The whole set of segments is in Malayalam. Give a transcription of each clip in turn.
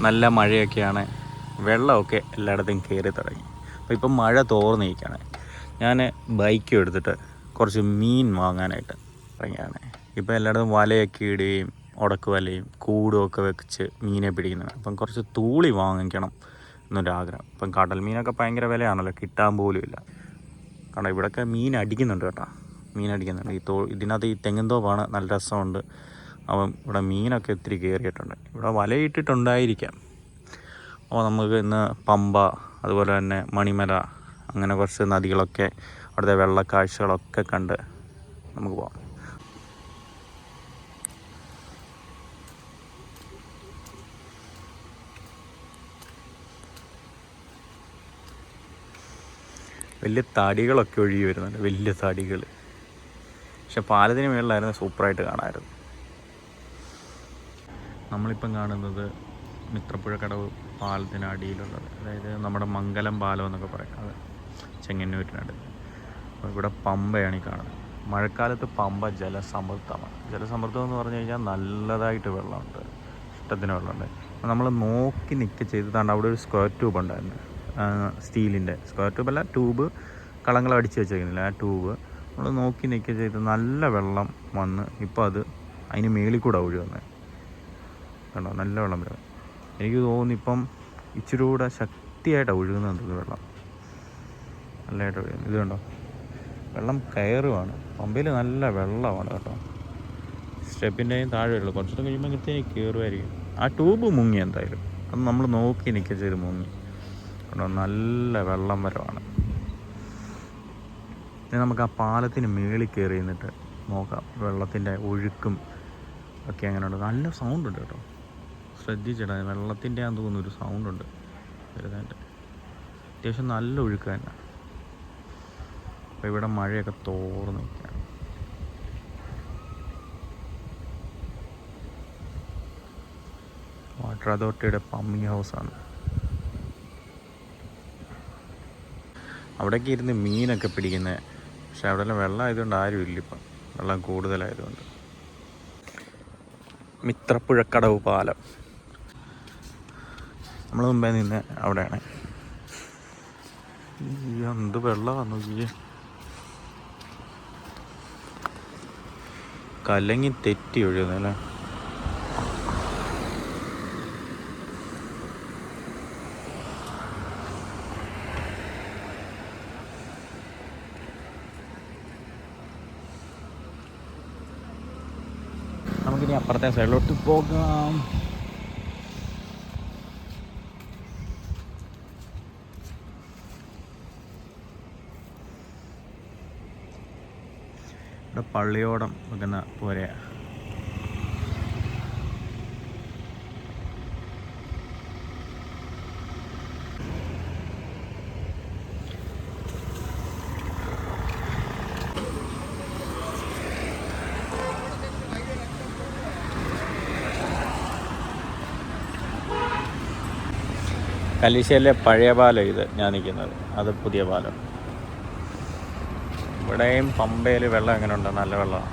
നല്ല മഴയൊക്കെയാണ്. വെള്ളമൊക്കെ എല്ലായിടത്തും കയറി തുടങ്ങി. അപ്പോൾ ഇപ്പം മഴ തോർന്നിരിക്കുകയാണ്. ഞാൻ ബൈക്കും എടുത്തിട്ട് കുറച്ച് മീൻ വാങ്ങാനായിട്ട് ഇറങ്ങിയാണ് ഇപ്പോൾ എല്ലായിടത്തും വലയൊക്കെ ഇടുകയും ഉടക്ക് വലയും കൂടുമൊക്കെ വെച്ച് മീനെ പിടിക്കുന്നത് അപ്പം കുറച്ച് തൂളി വാങ്ങിക്കണം എന്നൊരാഗ്രഹം. ഇപ്പം കടൽ മീനൊക്കെ ഭയങ്കര വിലയാണല്ലോ. കിട്ടാൻ പോലും ഇല്ല. കാരണം ഇവിടെയൊക്കെ മീൻ അടിക്കുന്നുണ്ട് കേട്ടോ. മീൻ അടിക്കുന്നുണ്ട്. ഈ തോ ഇതിനകത്ത് ഈ തെങ്ങിൻ തോപ്പാണ് നല്ല രസമുണ്ട്. അപ്പം ഇവിടെ മീനൊക്കെ ഒത്തിരി കയറിയിട്ടുണ്ട്. ഇവിടെ വലയിട്ടിട്ടുണ്ടായിരിക്കാം. അപ്പോൾ നമുക്ക് ഇന്ന് പമ്പ അതുപോലെ തന്നെ മണിമല അങ്ങനെ കുറച്ച് നദികളൊക്കെ അവിടുത്തെ വെള്ളക്കാഴ്ചകളൊക്കെ കണ്ട് നമുക്ക് പോകാം വലിയ തടികളൊക്കെ ഒഴുകി വരുന്നുണ്ട് വലിയ തടികൾ പക്ഷെ പാലത്തിന് മേളിലായിരുന്നു സൂപ്പറായിട്ട് കാണാമായിരുന്നു. നമ്മളിപ്പം കാണുന്നത് മിത്രപ്പുഴ കടവ് പാലത്തിന് അടിയിലുള്ളത്. അതായത് നമ്മുടെ മംഗലം പാലം എന്നൊക്കെ പറയും. അത് ചെങ്ങന്നൂരിനടുത്ത്. അപ്പോൾ ഇവിടെ പമ്പയാണ് ഈ കാണുന്നത്. മഴക്കാലത്ത് പമ്പ ജലസമൃദ്ധമാണ്. ജലസമൃദ്ധം എന്ന് പറഞ്ഞു കഴിഞ്ഞാൽ നല്ലതായിട്ട് വെള്ളമുണ്ട്. ഇഷ്ടത്തിന് വെള്ളമുണ്ട്. അപ്പോൾ നമ്മൾ നോക്കി നിൽക്കുക ചെയ്തതാണ് അവിടെ ഒരു സ്ക്വയർ ട്യൂബ് ഉണ്ടായിരുന്നു. സ്റ്റീലിന്റെ സ്ക്വയർ ട്യൂബ് അല്ല ട്യൂബ് കളങ്ങൾ അടിച്ച് വെച്ചേക്കുന്നില്ല? ആ ട്യൂബ് നമ്മൾ നോക്കി നിൽക്കുക ചെയ്ത് നല്ല വെള്ളം വന്ന് ഇപ്പോൾ അത് അതിന് മേളിൽ കൂടെ ഒഴുകുന്നത്. കണ്ടോ? നല്ല വെള്ളം വരും. എനിക്ക് തോന്നുന്നു ഇപ്പം ഇച്ചിരി കൂടെ ശക്തിയായിട്ടാണ് ഒഴുകുന്നത് വെള്ളം. നല്ലതായിട്ട് ഒഴുകുന്നു. ഇത് കണ്ടോ? വെള്ളം കയറുവാണ്. പമ്പയിൽ നല്ല വെള്ളമാണ് കേട്ടോ. സ്റ്റെപ്പിന്റെയും താഴെ ഉള്ളു. കുറച്ചുകൂടെ കഴിയുമ്പോൾ കൃത്യം കയറുമായിരിക്കും ആ ട്യൂബ് മുങ്ങി എന്തായാലും. അത് നമ്മൾ നോക്കി നിൽക്കുക ചെയ്ത് മുങ്ങി. കേട്ടോ നല്ല വെള്ളം വരവാണ്. ഇനി നമുക്ക് ആ പാലത്തിന് മേളിൽ കയറി നിന്നിട്ട് നോക്കാം. വെള്ളത്തിന്റെ ഒഴുക്കും ഒക്കെ അങ്ങനെയുണ്ട് നല്ല സൗണ്ട് ഉണ്ട് കേട്ടോ. ശ്രദ്ധിച്ചിടാ. വെള്ളത്തിന്റെ ആണെന്ന് തോന്നുന്നു ഒരു സൗണ്ട് ഉണ്ട്. വരുന്നതിന്റെ അത്യാവശ്യം നല്ല ഒഴുക്ക് തന്നെ. അപ്പോൾ ഇവിടെ മഴയൊക്കെ തോർന്ന് നിൽക്കുകയാണ്. വാട്ടർ അതോറിറ്റിയുടെ പമ്പിങ് ഹൗസാണ്. അവിടേക്ക് ഇരുന്ന് മീനൊക്കെ പിടിക്കുന്നത് പക്ഷെ അവിടെ വെള്ളം ആയതുകൊണ്ട് ആരും ഇല്ല ഇപ്പം. വെള്ളം കൂടുതലായതുകൊണ്ട്. മിത്രപ്പുഴക്കടവ് പാലം. നമ്മൾ മുമ്പേ നിന്ന് അവിടെയാണ്. എന്ത് വെള്ളമാണ് ഈ. കലങ്ങി തെറ്റി ഒഴുകുന്നല്ലേ നമുക്കിനി അപ്പുറത്തെ സൈഡിലോട്ട് പോകാം. ഇവിടെ പള്ളിയോടം വെക്കുന്ന പോരെയാ. കലീശയിലെ പഴയ പാലം ഇത് ഞാൻ നിൽക്കുന്നത്. അത് പുതിയ പാലം. ഇവിടെയും പമ്പയിൽ വെള്ളം എങ്ങനെയുണ്ട് നല്ല വെള്ളമാണ്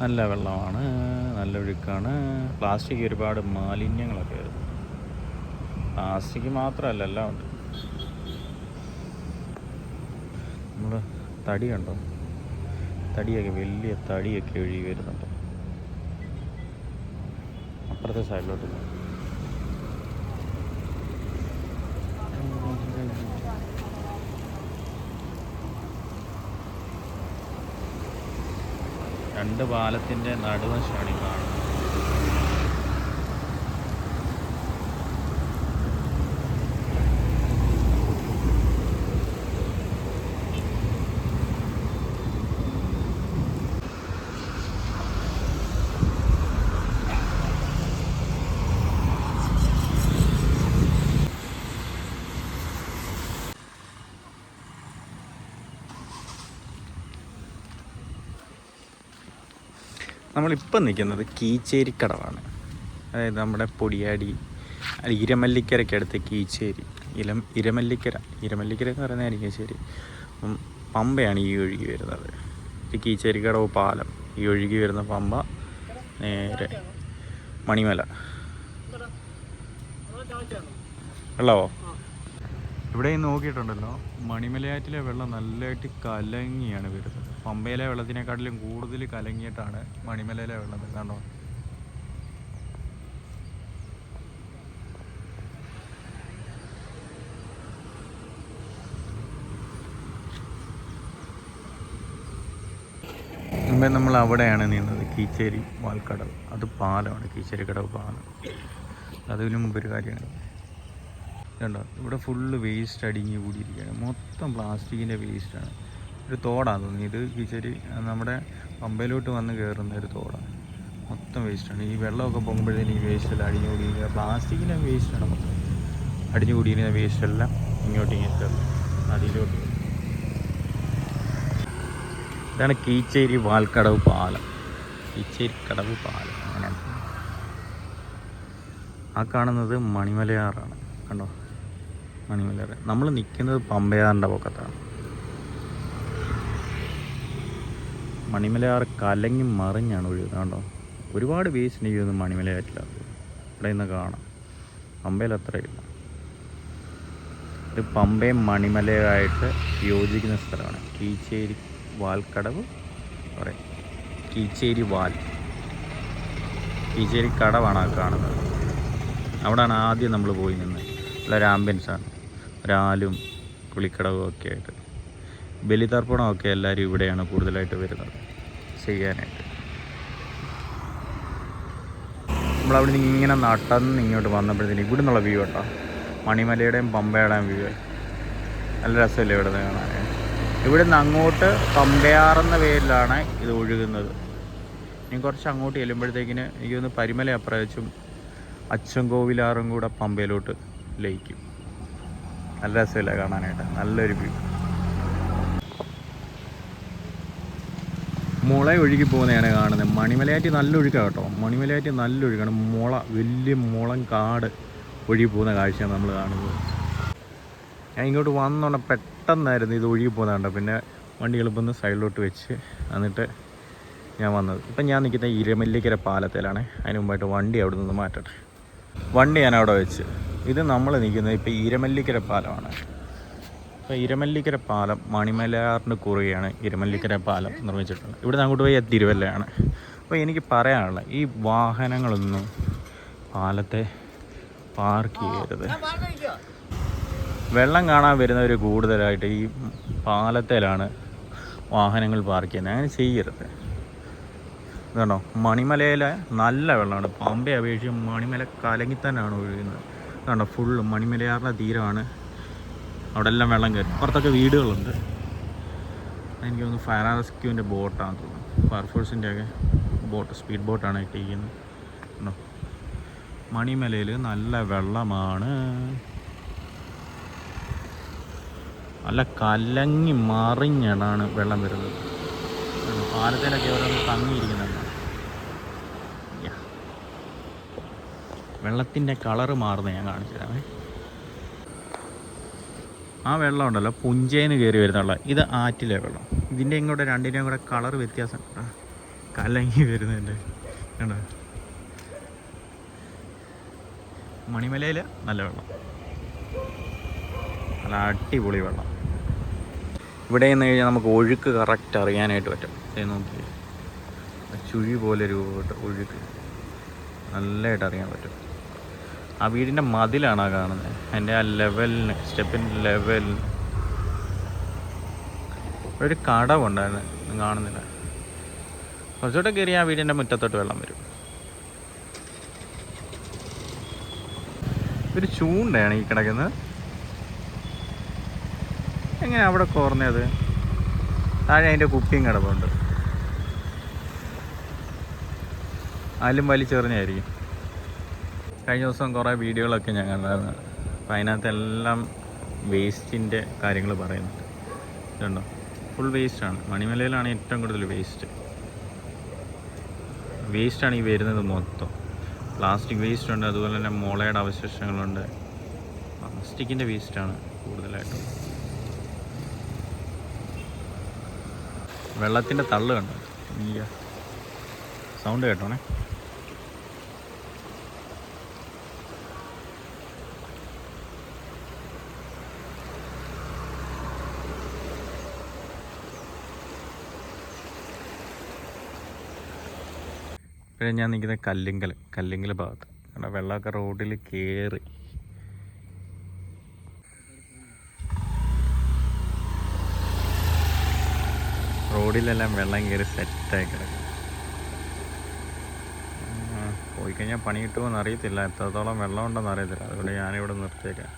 നല്ല വെള്ളമാണ് നല്ല ഒഴുക്കാണ്. പ്ലാസ്റ്റിക് ഒരുപാട് മാലിന്യങ്ങളൊക്കെ ആയിരുന്നു പ്ലാസ്റ്റിക് മാത്രമല്ല എല്ലാം ഉണ്ട്. നമ്മൾ തടി കണ്ടോ? തടിയൊക്കെ വലിയ തടിയൊക്കെ ഒഴുകി വരുന്നുണ്ട്. അപ്പുറത്തെ സൈഡിലോട്ട് പോ. രണ്ട് പാലത്തിന്റെ നടുവശമാണ് ഈ കാണുന്നത്. നമ്മളിപ്പം നിൽക്കുന്നത് കീച്ചേരിക്കടവാണ്. അതായത് നമ്മുടെ പൊടിയാടി ഇരമല്ലിക്കരയ്ക്ക് അടുത്ത് കീച്ചേരി. ഇലം ഇരമല്ലിക്കര ഇരമല്ലിക്കര എന്ന് പറയുന്നതായിരിക്കും ശരി അപ്പം പമ്പയാണ് ഈ ഒഴുകി വരുന്നത്. കീച്ചേരിക്കടവ് പാലം. ഈ ഒഴുകി വരുന്ന പമ്പ നേരെ മണിമല. ഉള്ളവോ ഇവിടെ നോക്കിയിട്ടുണ്ടല്ലോ മണിമലയാറ്റിലെ വെള്ളം നല്ലതായിട്ട് കലങ്ങിയാണ് വരുന്നത്. പമ്പയിലെ വെള്ളത്തിനെക്കാട്ടിലും കൂടുതൽ കലങ്ങിയിട്ടാണ് മണിമലയിലെ വെള്ളം കണ്ടോ? മുമ്പേ നമ്മൾ അവിടെയാണ് നിന്നത് കീച്ചേരി വാൽക്കടവ്. അത് പാലമാണ് കീച്ചേരി കടവ് പാലം. അതിനു മുമ്പ് ഒരു കാര്യമാണ്. കണ്ടോ? ഇവിടെ ഫുള്ള് വേസ്റ്റ് അടിഞ്ഞ് കൂടിയിരിക്കുകയാണ്. മൊത്തം പ്ലാസ്റ്റിക്കിന്റെ വേസ്റ്റാണ് ഒരു തോടാണ് തോന്നിയത് നമ്മുടെ പമ്പയിലോട്ട് വന്ന് കയറുന്ന ഒരു തോടാണ് മൊത്തം വേസ്റ്റാണ് ഈ വെള്ളമൊക്കെ പോകുമ്പോഴത്തേന് ഈ വേസ്റ്റെല്ലാം അടിഞ്ഞു കൂടിയിരിക്കുക പ്ലാസ്റ്റിക്കിന്റെ വേസ്റ്റാണ് മൊത്തം. അടിഞ്ഞു കൂടിയിരിക്കുന്ന വേസ്റ്റെല്ലാം ഇങ്ങോട്ട് ഇങ്ങോട്ട് നദിയിലോട്ട് ഇതാണ് കീച്ചേരി വാൽക്കടവ് പാലം. കീച്ചേരി കടവ് പാലം. അങ്ങനെ. ആ കാണുന്നത് മണിമലയാറാണ്. കണ്ടോ? മണിമലയാർ നമ്മൾ നിൽക്കുന്നത് പമ്പയാറിന്റെ പൊക്കത്താണ്. മണിമലയാർ കലങ്ങി മറിഞ്ഞാണ് ഒഴുകുന്നത്. കണ്ടോ? ഒരുപാട് വേസ്റ്റ് എനിക്ക് തോന്നുന്നു മണിമലയാറ്റിലാണ് ഇവിടെ നിന്ന് കാണാം. പമ്പയിൽ അത്രയില്ല ഇത് പമ്പയും മണിമലയായിട്ട് യോജിക്കുന്ന സ്ഥലമാണ്. കീച്ചേരി വാൽക്കടവ് പറയും. കീച്ചേരി വാൽ. കീച്ചേരി കടവാണ് ആ കാണുന്നത്. അവിടെയാണ് ആദ്യം നമ്മൾ പോയി നിന്നത്. ഉള്ള ഒരു ആണ്. ഒരാലും കുളിക്കടവും ഒക്കെ ആയിട്ട്. ബലിതർപ്പണമൊക്കെ എല്ലാവരും ഇവിടെയാണ് കൂടുതലായിട്ട് വരുന്നത് ചെയ്യാനായിട്ട്. നമ്മളവിടെ നിന്ന് ഇങ്ങനെ നടന്ന് ഇങ്ങോട്ട് വന്നപ്പോഴത്തേന് ഇവിടെ നിന്നുള്ള വ്യൂ കേട്ടോ മണിമലയുടെയും പമ്പയുടെയും വ്യൂ നല്ല രസമല്ലേ ഇവിടെ നിന്ന് കാണാൻ? ഇവിടെ നിന്ന് അങ്ങോട്ട് പമ്പയാറെന്ന പേരിലാണ് ഇത് ഒഴുകുന്നത്. ഇനി കുറച്ച് അങ്ങോട്ട് ചെല്ലുമ്പോഴത്തേക്കിന് എനിക്ക് ഒന്ന് പരിമല അപ്രവച്ചും അച്ചൻകോവിലാറും കൂടെ പമ്പയിലോട്ട് ലയിക്കും. നല്ല രസമില്ല കാണാനായിട്ട്? നല്ലൊരു വ്യൂ മുള ഒഴുകി പോകുന്നതാണ് കാണുന്നത്. മണിമലയാറ്റി നല്ല ഒഴുക്കാണ് കേട്ടോ. മണിമലയാറ്റി നല്ല ഒഴുക്കാണ് മുള വലിയ മുളം കാട് ഒഴുകി പോകുന്ന കാഴ്ചയാണ് നമ്മൾ കാണുന്നത്. ഞാൻ ഇങ്ങോട്ട് വന്നോണ്ട് പെട്ടെന്നായിരുന്നു ഇത് ഒഴുകി പോകുന്നത് പിന്നെ വണ്ടി എളുപ്പം സൈഡിലോട്ട് വെച്ച് എന്നിട്ട് ഞാൻ വന്നത്. ഇപ്പം ഞാൻ നിൽക്കുന്ന ഇരമല്ലിക്കര പാലത്തിലാണ്. അതിന് മുമ്പായിട്ട് വണ്ടി അവിടെ നിന്ന് മാറ്റട്ടെ. വണ്ടി ഞാൻ അവിടെ വെച്ച്. ഇത് നമ്മൾ നിൽക്കുന്നത് ഇപ്പോൾ ഇരമല്ലിക്കര പാലമാണ്. ഇപ്പോൾ ഇരമല്ലിക്കര പാലം മണിമലയാറിന് കുറുകയാണ് ഇരമല്ലിക്കര പാലം നിർമ്മിച്ചിട്ടുള്ളത്. ഇവിടെ അങ്ങോട്ട് പോയി തിരുവല്ലയാണ് അപ്പോൾ എനിക്ക് പറയാനുള്ള ഈ വാഹനങ്ങളൊന്നും പാലത്തെ പാർക്ക് ചെയ്യരുത്. വെള്ളം കാണാൻ വരുന്നവർ കൂടുതലായിട്ട് ഈ പാലത്തിലാണ് വാഹനങ്ങൾ പാർക്ക് ചെയ്യുന്നത്. അങ്ങനെ ചെയ്യരുത്. ഇതാണോ മണിമലയിലെ നല്ല വെള്ളമാണ്. പമ്പയെ അപേക്ഷിച്ച് മണിമല കലങ്ങി തന്നെയാണ് ഒഴുകുന്നത് ഇതാണോ ഫുള്ള് മണിമലയാറിന്റെ തീരമാണ്. അവിടെ എല്ലാം വെള്ളം കയറി. പുറത്തൊക്കെ വീടുകളുണ്ട്. എനിക്ക് തോന്നുന്നു ഫയർ റെസ്ക്യൂവിന്റെ ബോട്ടാണെന്ന് തോന്നുന്നു. ഫയർഫോഴ്സിന്റെ ഒക്കെ ബോട്ട് സ്പീഡ് ബോട്ടാണ് ഇട്ടിരിക്കുന്നത്. ഉണ്ടോ മണിമലയിൽ നല്ല വെള്ളമാണ്. നല്ല കലങ്ങി മറിഞ്ഞടാണ് വെള്ളം വരുന്നത്. പാലത്തിലൊക്കെ ഓരോന്ന് തങ്ങിയിരിക്കുന്നുണ്ട് വെള്ളത്തിന്റെ കളറ് മാറുന്ന ഞാൻ കാണിച്ചു തരാമേ ആ വെള്ളം ഉണ്ടല്ലോ പുഞ്ചേന്ന് കയറി വരുന്നുള്ള. ഇത് ആറ്റിലെ വെള്ളം. ഇതിന്റെ ഇങ്ങോട്ട് രണ്ടിന്റെയും കൂടെ കളർ വ്യത്യാസം. കലങ്ങി വരുന്നുണ്ട്. കണ്ടോ? മണിമലയിൽ നല്ല വെള്ളം. നല്ല അടിപൊളി വെള്ളം. ഇവിടെ നിന്ന് കഴിഞ്ഞാൽ നമുക്ക് ഒഴുക്ക് കറക്റ്റ് അറിയാനായിട്ട് പറ്റും. നോക്കി ചുഴി പോലെ രൂപപ്പെട്ട് ഒഴുക്ക്. നല്ലതായിട്ട് അറിയാൻ പറ്റും. ആ വീടിന്റെ മതിലാണ് ആ കാണുന്നത് അതിന്റെ ആ ലെവലിന് സ്റ്റെപ്പിന്റെ ലെവലിന് ഒരു കടവുണ്ടായിരുന്നു കാണുന്നില്ല. കുറച്ചുകൂടെ കയറി ആ വീടിന്റെ മുറ്റത്തോട്ട് വെള്ളം വരും. ഒരു ചൂണ്ടയാണ് ഈ കിടക്കുന്നത്. എങ്ങനെ അവിടെ കോർന്നത് താഴെ അതിന്റെ കുപ്പിയും കിടപ്പുണ്ട് അതിലും വലിച്ചെറിഞ്ഞായിരിക്കും. കഴിഞ്ഞ ദിവസം കുറേ വീഡിയോകളൊക്കെ ഞാൻ കണ്ടായിരുന്നു. അപ്പം അതിനകത്തെല്ലാം വേസ്റ്റിന്റെ കാര്യങ്ങൾ പറയുന്നുണ്ട്. ഇതുണ്ടോ? ഫുൾ വേസ്റ്റാണ് മണിമലയിലാണ് ഏറ്റവും കൂടുതൽ വേസ്റ്റ് വേസ്റ്റാണ് ഈ വരുന്നത് മൊത്തം. പ്ലാസ്റ്റിക് വേസ്റ്റ് ഉണ്ട് അതുപോലെ തന്നെ മുളയുടെ അവശിഷ്ടങ്ങളുണ്ട്. പ്ലാസ്റ്റിക്കിന്റെ വേസ്റ്റാണ് കൂടുതലായിട്ടും. വെള്ളത്തിന്റെ തള്ള്. സൗണ്ട് കേട്ടോണേ? ഇപ്പോഴും ഞാൻ നിൽക്കുന്നത് കല്ലിങ്കൽ കല്ലിങ്കൽ ഭാഗത്ത്. കാരണം വെള്ളമൊക്കെ റോഡിൽ കയറി റോഡിലെല്ലാം വെള്ളം കയറി സെറ്റായി കിടക്കും പോയി കഴിഞ്ഞാൽ പണി കിട്ടുമെന്ന് അറിയത്തില്ല. എത്രത്തോളം വെള്ളം ഉണ്ടെന്ന് അറിയത്തില്ല. അതുകൊണ്ട് ഞാനിവിടെ നിർത്തിയേക്കാം.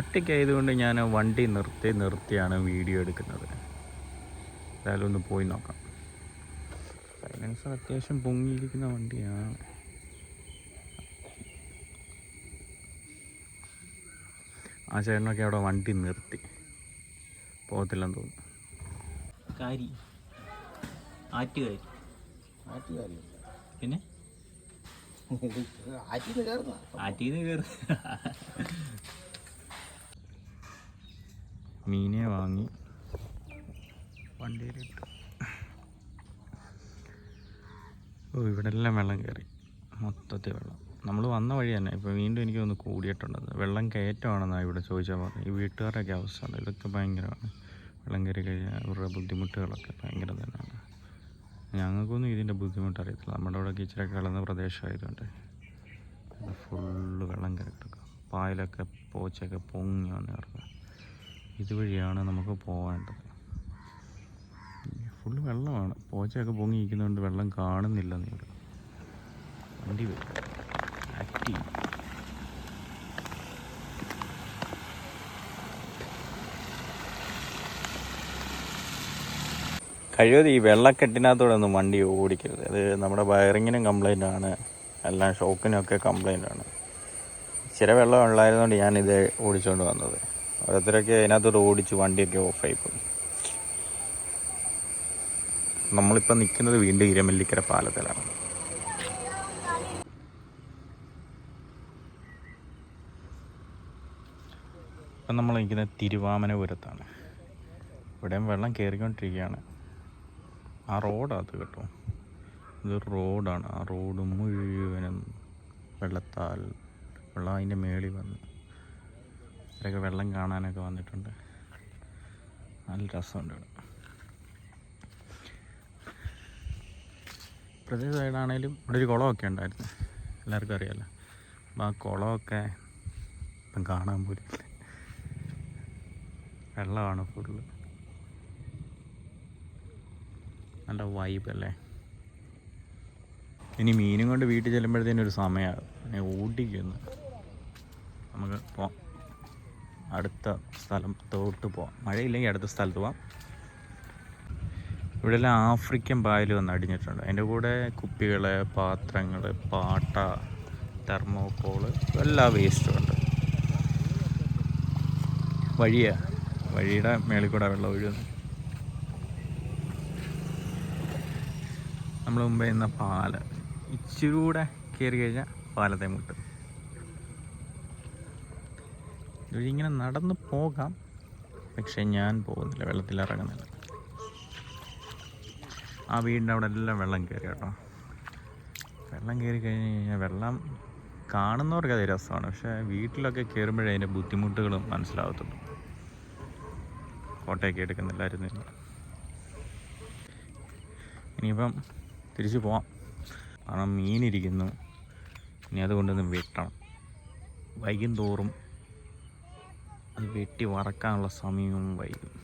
ഒറ്റയ്ക്കായതുകൊണ്ട് ഞാൻ വണ്ടി നിർത്തി നിർത്തിയാണ് വീഡിയോ എടുക്കുന്നത്. എന്തായാലും ഒന്ന് പോയി നോക്കാം. സൈലൻസർ അത്യാവശ്യം പൊങ്ങിയിരിക്കുന്ന വണ്ടിയാണ് ആ ചേട്ടനൊക്കെ അവിടെ വണ്ടി നിർത്തി. പോകത്തില്ലെന്ന് തോന്നുന്നു. കാരി. ആറ്റുകാരി. ആറ്റുകാരി. പിന്നെ? ആറ്റിൽ കയറുന്ന ആറ്റീന്ന് കയറി മീനെ വാങ്ങി. വണ്ടിയിലിട്ടു. ഓ ഇവിടെ എല്ലാം വെള്ളം കയറി മൊത്തത്തിൽ വെള്ളം. നമ്മൾ വന്ന വഴി തന്നെ ഇപ്പോൾ വീണ്ടും എനിക്ക് ഒന്ന് കൂടിയിട്ടുണ്ടത്. വെള്ളം കയറ്റമാണെന്നാണ് ഇവിടെ ചോദിച്ചാൽ പറഞ്ഞത്. ഈ വീട്ടുകാരൊക്കെ അവസ്ഥ ഇതൊക്കെ ഭയങ്കരമാണ്. വെള്ളം കയറി കഴിഞ്ഞാൽ അവരുടെ ബുദ്ധിമുട്ടുകളൊക്കെ ഭയങ്കര തന്നെയാണ്. ഞങ്ങൾക്കൊന്നും ഇതിന്റെ ബുദ്ധിമുട്ട് അറിയത്തില്ല. നമ്മുടെ അവിടെ ഇച്ചിരി കിളന്ന പ്രദേശമായതുകൊണ്ട്. ഫുള്ള് വെള്ളം കയറി കിടക്കുക പായലൊക്കെ പോച്ചൊക്കെ പൊങ്ങി വന്ന് കിടക്കുക ഇതുവഴിയാണ് നമുക്ക് പോകേണ്ടത് ഫുള്ള് വെള്ളമാണ്. പോച്ചയൊക്കെ പൊങ്ങിയിരിക്കുന്നതുകൊണ്ട് വെള്ളം കാണുന്നില്ല നീ വണ്ടി വരും. ആക്റ്റീവ്. കഴിവത് ഈ വെള്ളക്കെട്ടിനകത്തൂടെ ഒന്നും വണ്ടി ഓടിക്കരുത്. അത് നമ്മുടെ വയറിങ്ങിനും കംപ്ലൈന്റ് ആണ്. എല്ലാം ഷോക്കിനൊക്കെ കംപ്ലൈന്റ് ആണ്. ചില വെള്ളം ഉള്ളായിരുന്നുകൊണ്ട് ഞാനിത് ഓടിച്ചുകൊണ്ട് വന്നത്. ഓരോരുത്തരൊക്കെ അതിനകത്തോട്ട് ഓടിച്ച് വണ്ടിയൊക്കെ ഓഫായിപ്പോയി പോയി. നമ്മളിപ്പോൾ നിൽക്കുന്നത് വീണ്ടും ഇരമല്ലിക്കര പാലത്തിലാണ്. ഇപ്പം നമ്മൾ നിൽക്കുന്നത് തിരുവാമനപുരത്താണ്. ഇവിടെയും വെള്ളം കയറിക്കൊണ്ടിരിക്കുകയാണ്. ആ റോഡാണ് കേട്ടോ. ഇത് റോഡാണ്. ആ റോഡ് മുഴുവനും വെള്ളത്താൽ വെള്ളം അതിന്റെ മേളിൽ വന്നു ഇവരൊക്കെ വെള്ളം കാണാനൊക്കെ വന്നിട്ടുണ്ട്. നല്ല രസമുണ്ട് ഇവിടെ. പ്രത്യേക സൈഡാണേലും ഇവിടെ ഒരു കുളമൊക്കെ ഉണ്ടായിരുന്നു. എല്ലാവർക്കും അറിയാമല്ലോ അപ്പോൾ ആ കുളമൊക്കെ ഇപ്പം കാണാൻ പോലും വെള്ളമാണ് ഫുള്ള് നല്ല വൈബ് അല്ലേ? ഇനി മീനും കൊണ്ട് വീട്ടിൽ ചെല്ലുമ്പോഴത്തേനും ഒരു സമയമാണ്. ഓടിക്കുന്നു നമുക്ക് പോവാം. അടുത്ത സ്ഥലത്തോട്ട് പോവാം. മഴയില്ലെങ്കിൽ അടുത്ത സ്ഥലത്ത് പോവാം. ഇവിടെ എല്ലാം ആഫ്രിക്കൻ പായൽ വന്ന് അടിഞ്ഞിട്ടുണ്ട്. അതിന്റെ കൂടെ കുപ്പികൾ പാത്രങ്ങൾ പാട്ട തെർമോക്കോൾ എല്ലാ വേസ്റ്റും ഉണ്ട്. വഴിയാ? വഴിയുടെ മേളിൽ കൂടെ വെള്ളം ഒഴുകുന്നു നമ്മൾ മുമ്പേ ഇന്ന പാല. ഇച്ചിരി കൂടെ കയറി കഴിഞ്ഞാൽ പാലത്തെ മുട്ടും. ഇങ്ങനെ നടന്ന് പോകാം. പക്ഷെ ഞാൻ പോകുന്നില്ല. വെള്ളത്തിൽ ഇറങ്ങുന്നില്ല. ആ വീടിന്റെ അവിടെ എല്ലാം വെള്ളം കയറി കേട്ടോ. വെള്ളം കയറി കഴിഞ്ഞ് കഴിഞ്ഞാൽ വെള്ളം കാണുന്നവർക്ക് അത് രസമാണ്. പക്ഷേ വീട്ടിലൊക്കെ കയറുമ്പോഴേ അതിന്റെ ബുദ്ധിമുട്ടുകളും മനസ്സിലാവത്തുള്ളൂ. കോട്ടയൊക്കെ എടുക്കുന്നില്ലായിരുന്നു ഇനിയിപ്പം തിരിച്ചു പോവാം. കാരണം മീനിരിക്കുന്നു. ഇനി അതുകൊണ്ടൊന്ന് വെട്ടണം. വൈകും തോറും അത് വെട്ടി വറക്കാനുള്ള സമയവും വൈകും.